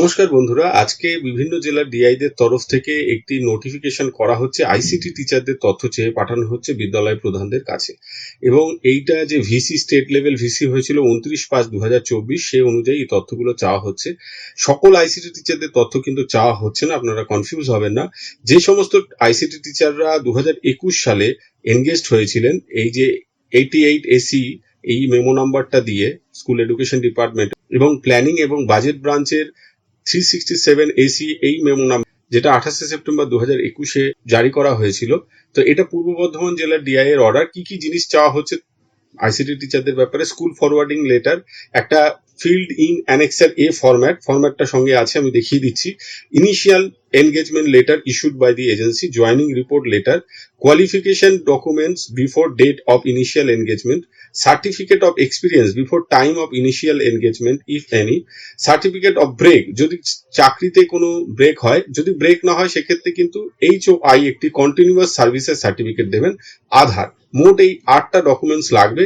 নমস্কার বন্ধুরা, আজকে বিভিন্ন জেলার ডিআইদের তরফ থেকে একটি নোটিফিকেশন করা হচ্ছে আইসিটি টিচারদের তথ্য চেয়ে পাঠানো হচ্ছে বিদ্যালয় প্রধানদের কাছে। এবং এইটা যে ভিসি স্টেট লেভেল ভিসি হয়েছিল উনত্রিশ পাঁচ দু হাজার চব্বিশ সে অনুযায়ী এই তথ্যগুলো চাওয়া হচ্ছে। সকল আইসিটি টিচারদের তথ্য কিন্তু চাওয়া হচ্ছে না, আপনারা কনফিউজ হবেন না। যে সমস্ত আইসিটি টিচাররা দু হাজার একুশ সালে এনগেজড হয়েছিলেন, এই যে এইটি এইট এসি এই মেমো নাম্বারটা দিয়ে স্কুল এডুকেশন ডিপার্টমেন্ট এবং প্ল্যানিং এবং বাজেট ব্রাঞ্চের থ্রি সিক্সটি সেভেন এসি এই মেমো নাম যেটা আঠাশে সেপ্টেম্বর দু হাজার একুশে জারি করা হয়েছিল। তো এটা পূর্ব বর্ধমান জেলার ডিআই এর অর্ডার কি কি জিনিস চাওয়া হচ্ছে আইসিটি টিচারদের ব্যাপারে? স্কুল ফরওয়ার্ডিং লেটার একটা field in annexure A format ফরম্যাটটা সঙ্গে আছে, আমি দেখিয়ে দিচ্ছি। Initial engagement letter issued by the agency joining report letter qualification documents before date of initial engagement certificate of experience before time of initial engagement if any certificate of break যদি চাকরিতে কোনো break হয়, যদি break না হয়, সেক্ষেত্রে কিন্তু H O I একটি কন্টিনিউয়াস সার্ভিসের সার্টিফিকেট দেবেন, আধার। মোট এই আটটা ডকুমেন্টস লাগবে।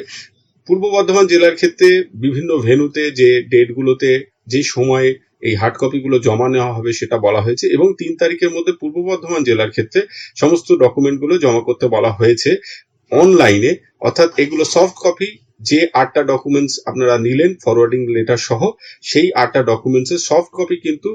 পূর্ব বর্ধমান জেলার ক্ষেত্রে বিভিন্ন ভেনুতে যে ডেটগুলোতে যে সময়ে এই হার্ড কপিগুলো জমা নেওয়া হবে সেটা বলা হয়েছে এবং তিন তারিখের মধ্যে পূর্ব বর্ধমান জেলার ক্ষেত্রে সমস্ত ডকুমেন্টগুলো জমা করতে বলা হয়েছে অনলাইনে অর্থাৎ এগুলো সফট কপি যে আটটা ডকুমেন্টস আপনারা নিলেন ফরওয়ার্ডিং লেটার সহ, সেই আটটা ডকুমেন্টসের সফট কপি কিন্তু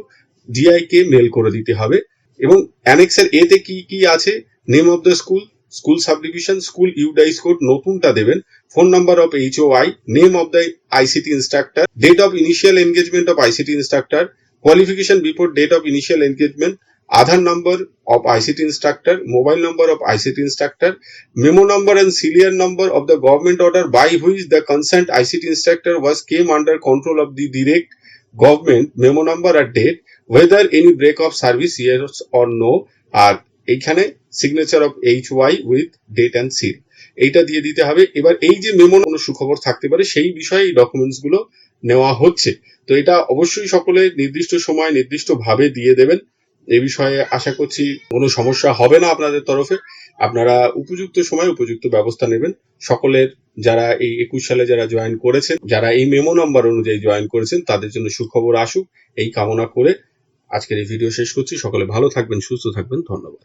ডিআই কে মেল করে দিতে হবে। এবং অ্যানেক্সের এতে কি কি আছে? Name of the school school subdivision, school UDISE code নতুনটা দেবেন। Phone number of H O I, name of the ICT instructor, date of initial engagement of ICT instructor, qualification before date of initial engagement, Aadhaar number of ICT instructor, mobile number of ICT instructor, memo number and serial number of the government order by which the consent ICT instructor was came under control of the direct government memo number R date whether any break of service year or no আর এইখানে signature of H Y with date and seal এইটা দিয়ে দিতে হবে। এবার এই যে memo কোনো সুখবর থাকতে পারে, সেই বিষয়ে এই ডকুমেন্টসগুলো নেওয়া হচ্ছে। তো এটা অবশ্যই সকলে নির্দিষ্ট সময় নির্দিষ্ট ভাবে দিয়ে দেবেন। এ বিষয়ে আশা করছি কোনো সমস্যা হবে না আপনাদের তরফে। আপনারা উপযুক্ত সময় উপযুক্ত ব্যবস্থা নেবেন। সকলের যারা এই একুশ সালে যারা জয়েন করেছেন, যারা এই মেমো নাম্বার অনুযায়ী জয়েন করেছেন, তাদের জন্য সুখবর আসুক। এই কামনা করে আজকের এই ভিডিও শেষ করছি। সকলে ভালো থাকবেন, সুস্থ থাকবেন। ধন্যবাদ।